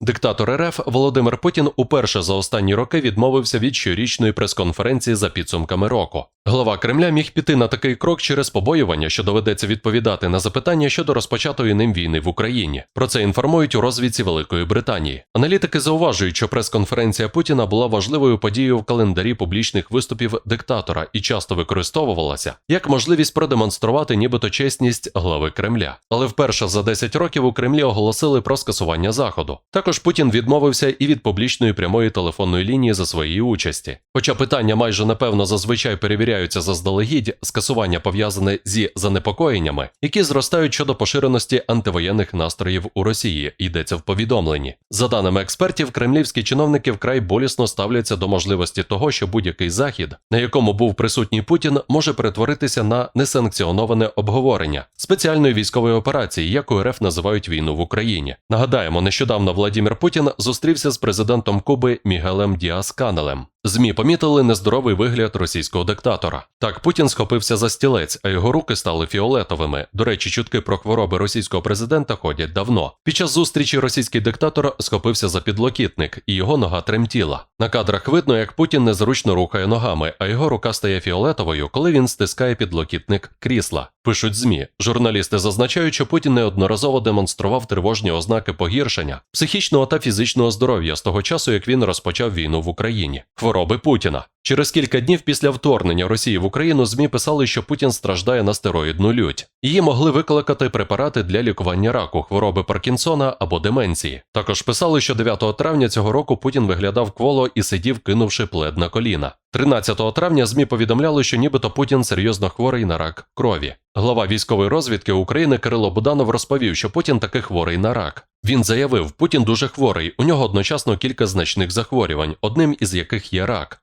Диктатор РФ Володимир Путін уперше за останні роки відмовився від щорічної прес-конференції за підсумками року. Глава Кремля міг піти на такий крок через побоювання, що доведеться відповідати на запитання щодо розпочатої ним війни в Україні. Про це інформують у розвідці Великої Британії. Аналітики зауважують, що прес-конференція Путіна була важливою подією в календарі публічних виступів диктатора і часто використовувалася як можливість продемонструвати нібито чесність глави Кремля. Але вперше за 10 років у Кремлі оголосили про скасування заходу. Також Путін відмовився і від публічної прямої телефонної лінії за своєї участі. Хоча питання майже напевно зазвичай перевіряються заздалегідь, скасування пов'язане зі занепокоєннями, які зростають щодо поширеності антивоєнних настроїв у Росії, йдеться в повідомленні. За даними експертів, кремлівські чиновники вкрай болісно ставляться до можливості того, що будь-який захід, на якому був присутній Путін, може перетворитися на несанкціоноване обговорення спеціальної військової операції, яку РФ називають війну в Україні. Нагадаємо, нещодавно Владімір Путін зустрівся з президентом Куби Мігелем Діас Канелем. ЗМІ помітили нездоровий вигляд російського диктатора. Так, Путін схопився за стілець, а його руки стали фіолетовими. До речі, чутки про хвороби російського президента ходять давно. Під час зустрічі російський диктатор схопився за підлокітник, і його нога тремтіла. На кадрах видно, як Путін незручно рухає ногами, а його рука стає фіолетовою, коли він стискає підлокітник крісла. Пишуть ЗМІ. Журналісти зазначають, що Путін неодноразово демонстрував тривожні ознаки погіршення психічного та фізичного здоров'я з того часу, як він розпочав війну в Україні. Хвороби Путіна. Через кілька днів після вторгнення Росії в Україну ЗМІ писали, що Путін страждає на стероїдну лють. Її могли викликати препарати для лікування раку, хвороби Паркінсона або деменції. Також писали, що 9 травня цього року Путін виглядав кволо і сидів, кинувши плед на коліна. 13 травня ЗМІ повідомляли, що нібито Путін серйозно хворий на рак крові. Глава військової розвідки України Кирило Буданов розповів, що Путін таки хворий на рак. Він заявив, Путін дуже хворий, у нього одночасно кілька значних захворювань, одним із яких є рак.